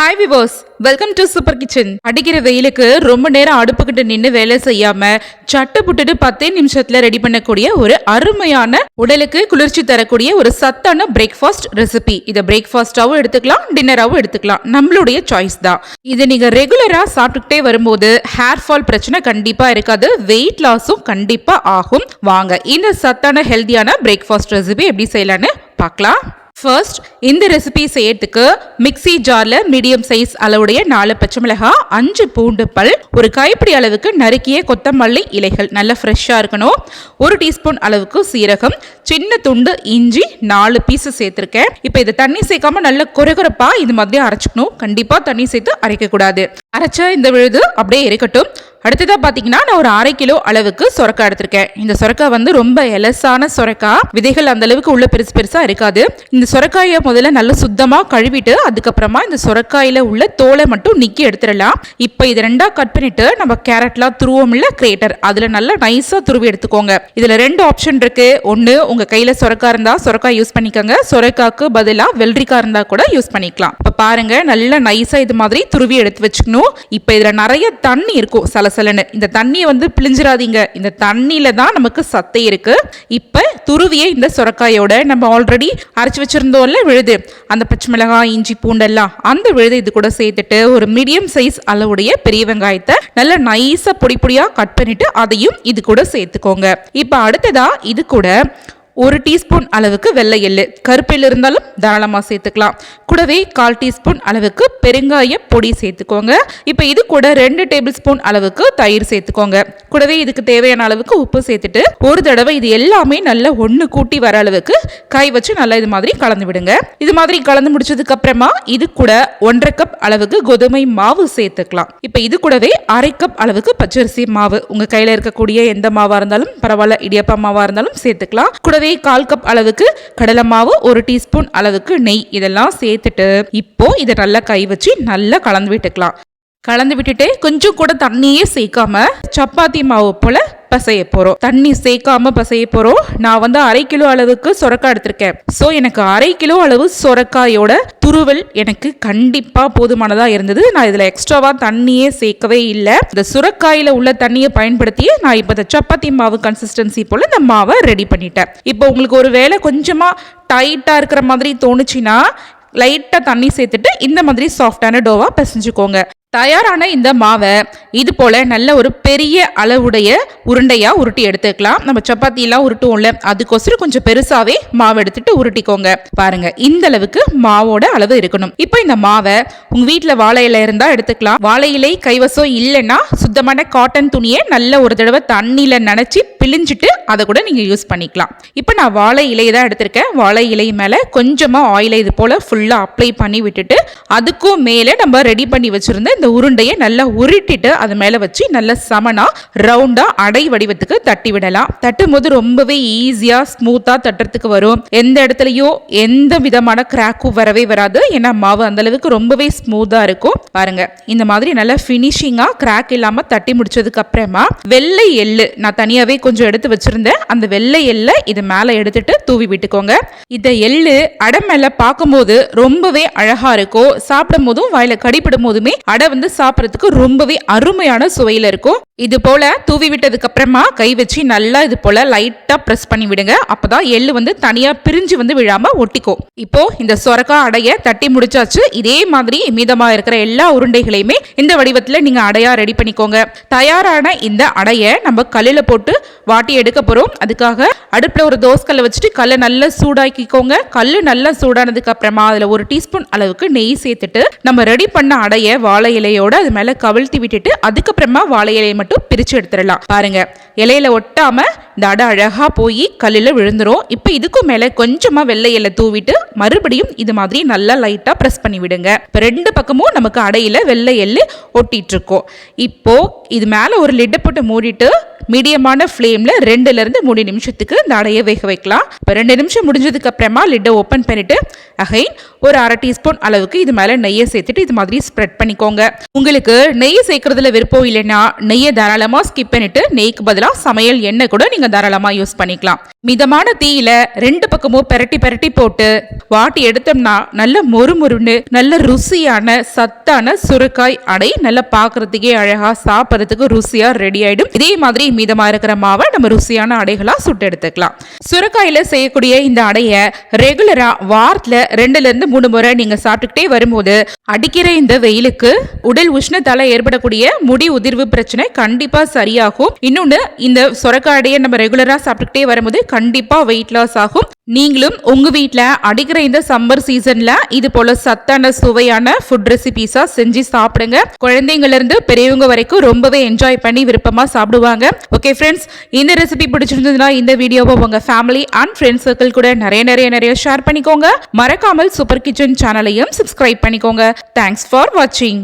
Hi viewers welcome to super kitchen அடிக்கிற வெயிலுக்கு ரொம்ப நேரம் அடுப்புக்கிட்ட நின்று வேலை செய்யாம சட்டு புட்டுட்டு பத்தே நிமிஷத்துல ரெடி பண்ணக்கூடிய ஒரு அருமையான உடலுக்கு குளிர்ச்சி தரக்கூடிய ஒரு சத்தான பிரேக்ஃபாஸ்ட் ரெசிபி இதை பிரேக்ஃபாஸ்டாவும் எடுத்துக்கலாம் டின்னராகவும் எடுத்துக்கலாம். நம்மளுடைய சாய்ஸ் தான். இதை நீங்க ரெகுலரா சாப்பிட்டுக்கிட்டே வரும்போது ஹேர் ஃபால் பிரச்சனை கண்டிப்பா இருக்காது. வெயிட் லாஸும் கண்டிப்பா ஆகும். வாங்க இந்த சத்தான ஹெல்தியான பிரேக்ஃபாஸ்ட் ரெசிபி எப்படி செய்யலான்னு பார்க்கலாம். ஃபர்ஸ்ட் இந்த ரெசிபி செய்யறதுக்கு மிக்ஸி ஜாரில் மீடியம் சைஸ் அளவுடைய நாலு பச்சை மிளகாய் அஞ்சு பூண்டு பல் ஒரு கைப்பிடி அளவுக்கு நறுக்கிய கொத்தமல்லி இலைகள் நல்லா ஃப்ரெஷ்ஷாக இருக்கணும். ஒரு டீஸ்பூன் அளவுக்கு சீரகம் சின்ன துண்டு இஞ்சி நாலு பீஸு சேர்த்துருக்கேன். இப்போ இதை தண்ணி சேர்க்காம நல்ல குறைகுறப்பா இது மாதிரி அரைச்சிக்கணும். கண்டிப்பாக தண்ணி சேர்த்து அரைக்கக்கூடாது. அரைச்சா இந்த விழுது அப்படியே இருக்கட்டும் அடுத்ததா பாத்தீங்கன்னா நான் ஒரு அரை கிலோ அளவுக்கு சொரக்காய் எடுத்திருக்கேன். இந்த சொரக்காய் வந்து ரொம்ப எலசான சொரக்காய். விதைகள் அந்த அளவுக்கு உள்ள பெருசு பெருசா இருக்காது. இந்த சொரக்காயை முதல்ல நல்லா சுத்தமா கழுவிட்டு அதுக்கப்புறமா இந்த சொரக்காயில உள்ள தோலை மட்டும் நிக்கி எடுத்துடலாம். இப்போ இது ரெண்டா கட் பண்ணிட்டு நம்ம கேரட்லாம் துருவோம் இல்ல கிரேட்டர். அதுல நல்லா நைஸா துருவி எடுத்துக்கோங்க. இதுல ரெண்டு ஆப்ஷன் இருக்கு. ஒன்னு உங்க கையில சொரக்காய் இருந்தா சொரக்காய் யூஸ் பண்ணிக்கோங்க. சொரக்காய்க்கு பதிலா வெள்ளரிக்காய் இருந்தா கூட யூஸ் பண்ணிக்கலாம். இப்ப பாருங்க நல்லா நைஸா இது மாதிரி துருவி எடுத்து வச்சுக்கணும். இப்போ இதுல நிறைய தண்ணி இருக்கும். சில சலசலன்னு இந்த தண்ணியை வந்து பிழிஞ்சிடாதீங்க. இந்த தண்ணியில தான் நமக்கு சத்தை இருக்கு. இப்போ துருவிய இந்த சுரக்காயோட நம்ம ஆல்ரெடி அரைச்சி வச்சிருந்தோம்ல விழுது. அந்த பச்சை மிளகாய் இஞ்சி பூண்டெல்லாம் அந்த விழுது இது கூட சேர்த்துட்டு ஒரு மீடியம் சைஸ் அளவுடைய பெரிய வெங்காயத்தை நல்லா நைஸா பொடி பொடியா கட் பண்ணிட்டு அதையும் இது கூட சேர்த்துக்கோங்க. இப்போ அடுத்ததா இது கூட ஒரு டீஸ்பூன் அளவுக்கு வெள்ளை எள்ளு. கருப்பில் இருந்தாலும் தாராளமாக சேர்த்துக்கலாம். கூடவே கால் டீஸ்பூன் அளவுக்கு பெருங்காய பொடி சேர்த்துக்கோங்க. இப்போ இது கூட ரெண்டு டேபிள் ஸ்பூன் அளவுக்கு தயிர் சேர்த்துக்கோங்க. கூடவே இதுக்கு தேவையான அளவுக்கு உப்பு சேர்த்துட்டு ஒரு தடவை இது எல்லாமே நல்லா ஒன்று கூட்டி வர அளவுக்கு கை வச்சு நல்லா இது மாதிரி கலந்து விடுங்க. இது மாதிரி கலந்து முடிச்சதுக்கு அப்புறமா இது கூட ஒன்றரை கப் அளவுக்கு கோதுமை மாவு சேர்த்துக்கலாம். இப்போ இது கூடவே அரை கப் அளவுக்கு பச்சரிசி மாவு. உங்க கையில இருக்கக்கூடிய எந்த மாவா இருந்தாலும் பரவாயில்ல இடியப்பா மாவா இருந்தாலும் சேர்த்துக்கலாம். கூடவே கால் கப் அளவுக்கு கடலை மாவு ஒரு டீஸ்பூன் அளவுக்கு நெய் இதெல்லாம் சேர்த்துட்டு இப்போ இதை நல்லா கை வச்சு நல்லா கலந்து விட்டுக்கலாம். கலந்து விட்டுட்டு கொஞ்சம் கூட தண்ணியே சேர்க்காம சப்பாத்தி மாவு போல பசைய போறோம். தண்ணி சேர்க்காம பசைய போறோம். நான் வந்து அரை கிலோ அளவுக்கு சொரக்காய் எடுத்திருக்கேன். ஸோ எனக்கு அரை கிலோ அளவு சொரக்காயோட துருவல் எனக்கு கண்டிப்பா போதுமானதா இருந்தது. நான் இதுல எக்ஸ்ட்ராவா தண்ணியே சேர்க்கவே இல்லை. இந்த சுரக்காயில உள்ள தண்ணியை பயன்படுத்தி நான் இப்போ இந்த சப்பாத்தி மாவு கன்சிஸ்டன்சி போல இந்த மாவை ரெடி பண்ணிட்டேன். இப்போ உங்களுக்கு ஒரு வேளை கொஞ்சமா டைட்டா இருக்கிற மாதிரி தோணுச்சுன்னா லைட்டாக தண்ணி சேர்த்துட்டு இந்த மாதிரி சாஃப்டான டோவா பிசைஞ்சுக்கோங்க. தயாரான இந்த மாவை இது போல் நல்ல ஒரு பெரிய அளவுடைய உருண்டையாக உருட்டி எடுத்துக்கலாம். நம்ம சப்பாத்திலாம் உருட்டுவோம்ல அதுக்கொசரம் கொஞ்சம் பெருசாகவே மாவு எடுத்துட்டு உருட்டிக்கோங்க. பாருங்க இந்த அளவுக்கு மாவோட அளவு இருக்கணும். இப்போ இந்த மாவை உங்கள் வீட்டில் வாழை இலை இருந்தால் எடுத்துக்கலாம். வாழை இலை கைவசம் இல்லைன்னா சுத்தமான காட்டன் துணியை நல்ல ஒரு தடவை தண்ணியில் நினச்சி பிழிஞ்சிட்டு அதை கூட நீங்கள் யூஸ் பண்ணிக்கலாம். இப்போ நான் வாழை இலையை தான் எடுத்திருக்கேன். வாழை இலை மேலே கொஞ்சமாக ஆயிலை இது போல் ஃபுல்லா அப்ளை பண்ணி விட்டுட்டு அதுக்கும் மேலே நம்ம ரெடி பண்ணி வச்சிருந்த இந்த உருண்டையை நல்லா உருட்டிட்டு அது மேலே வச்சு நல்லா சமனாக ரவுண்டா அடை வடிவத்துக்கு தட்டி விடலாம். தட்டும் போது ரொம்பவே ஈஸியாக ஸ்மூத்தாக தட்டுறதுக்கு வரும். எந்த இடத்துலையும் எந்த விதமான கிராக்கும் வரவே வராது. ஏன்னா மாவு அந்த அளவுக்கு ரொம்பவே ஸ்மூத்தாக இருக்கும். பாருங்க இந்த மாதிரி நல்லா ஃபினிஷிங்காக கிராக் இல்லாமல் தட்டி முடிச்சதுக்கு அப்புறமா வெள்ளை எள்ளு நான் தனியாகவே கொஞ்சம் எடுத்து வச்சுருந்தேன். அந்த வெள்ளை எள்ளை இது மேலே எடுத்துட்டு தூவி விட்டுக்கோங்க. இந்த எள்ளு அடை மேலே பார்க்கும்போது ரொம்பவே அழகாக இருக்கும் சாப்பிடும் போதும் வாயில கடிப்படும் போதுமே அடை வந்து சாப்பிட்றதுக்கு ரொம்பவே அருமையான சுவையில் இருக்கும். இது போல தூவி விட்டதுக்கு அப்புறமா கை வச்சு நல்லா இது போல லைட்டா பிரஸ் பண்ணி விடுங்க. அப்பதான் எள்ளு வந்து தனியா பிரிஞ்சு வந்து விழாம ஒட்டிக்கும். இப்போ இந்த சொரக்கா அடைய தட்டி முடிச்சாச்சு. இதே மாதிரி மீதமா இருக்கிற எல்லா உருண்டைகளையுமே இந்த வடிவத்துல நீங்க அடையா ரெடி பண்ணிக்கோங்க. தயாரான இந்த அடைய நம்ம கல்லுல போட்டு வாட்டி எடுக்க போகிறோம் அதுக்காக அடுப்பில் ஒரு தோசைக்கல்லை வச்சுட்டு கல்லை நல்லா சூடாக்கிக்கோங்க. கல் நல்லா சூடானதுக்கு அப்புறமா அதில் ஒரு டீஸ்பூன் அளவுக்கு நெய் சேர்த்துட்டு நம்ம ரெடி பண்ண அடைய வாழை இலையோட அது மேலே கவிழ்த்தி விட்டுட்டு அதுக்கப்புறமா வாழை இலையை மட்டும் பிரித்து எடுத்துடலாம். பாருங்க இலையில ஒட்டாம இந்த அடை அழகாக போய் கல்லில் விழுந்துரும். இப்போ இதுக்கும் மேலே கொஞ்சமாக வெள்ளை இலை தூவிட்டு மறுபடியும் இது மாதிரி நல்லா லைட்டாக ப்ரெஸ் பண்ணி விடுங்க. இப்போ ரெண்டு பக்கமும் நமக்கு அடையில் வெள்ளை எள்ளு ஒட்டிகிட்ருக்கோம் இப்போது இப்போ இது மேலே ஒரு லிட்டை போட்டு மூடிட்டு மீடியமான ஃப்ளேமில் ரெண்டுலேருந்து மூணு நிமிஷத்துக்கு இந்த அடையை வேக வைக்கலாம். இப்போ ரெண்டு நிமிஷம் முடிஞ்சதுக்கு அப்புறமா லிட்டை ஓப்பன் பண்ணிவிட்டு அகைன் ஒரு அரை டீஸ்பூன் அளவுக்கு இது மேலே நெய்யை சேர்த்துட்டு இது மாதிரி ஸ்ப்ரெட் பண்ணிக்கோங்க. உங்களுக்கு நெய் சேர்க்கறதுல விருப்பம் இல்லைன்னா நெய்யை தாராளமாக ஸ்கிப் பண்ணிட்டு நெய்க்கு பதிலாக சமையல் எண்ணெய் கூட நீங்கள் தாராளமா யூஸ் பண்ணிக்கலாம். மிதமான தீயில ரெண்டு பக்கமும் பெரட்டி பெரட்டி போட்டு வாட்டி எடுத்தோம்னா நல்ல மொறுமொறுன்னு நல்ல ருசியான சத்தான சுருக்காய் அடை நல்லா பார்க்கறதுக்கே அழகா சாப்பிட்றதுக்கு ருசியா ரெடி ஆயிடும். இதே மாதிரி மீதமா இருக்கிற மாவை நம்ம ருசியான அடைகளா சுட்டு எடுத்துக்கலாம் சுரைக்காயில செய்யக்கூடிய இந்த அடைய ரெகுலரா வாரத்துல ரெண்டுல இருந்து மூணு முறை நீங்க சாப்பிட்டுக்கிட்டே வரும்போது அடிக்கிற இந்த வெயிலுக்கு உடல் உஷ்ணத்தால ஏற்படக்கூடிய முடி உதிர்வு பிரச்சனை கண்டிப்பா சரியாகும். இன்னொன்னு இந்த சுரைக்காய் அடையை நம்ம ரெகுலரா சாப்பிட்டுக்கிட்டே வரும்போது கண்டிப்பா வெயிட் லாஸ் ஆகும். நீங்களும் உங்கள் வீட்டில் அடிக்கிற இந்த சம்மர் சீசனில் இது போல் சத்தான சுவையான ஃபுட் ரெசிபீஸாக செஞ்சு சாப்பிடுங்க. குழந்தைங்கள்லருந்து பெரியவங்க வரைக்கும் ரொம்பவே என்ஜாய் பண்ணி விருப்பமாக சாப்பிடுவாங்க. ஓகே ஃப்ரெண்ட்ஸ் இந்த ரெசிபி பிடிச்சிருந்ததுன்னா இந்த வீடியோவை உங்கள் ஃபேமிலி அண்ட் ஃப்ரெண்ட்ஸ் சர்க்கிள் கூட நிறைய நிறைய நிறைய ஷேர் பண்ணிக்கோங்க. மறக்காமல் சூப்பர் கிச்சன் சேனலையும் சப்ஸ்கிரைப் பண்ணிக்கோங்க. தேங்க்ஸ் ஃபார் வாட்சிங்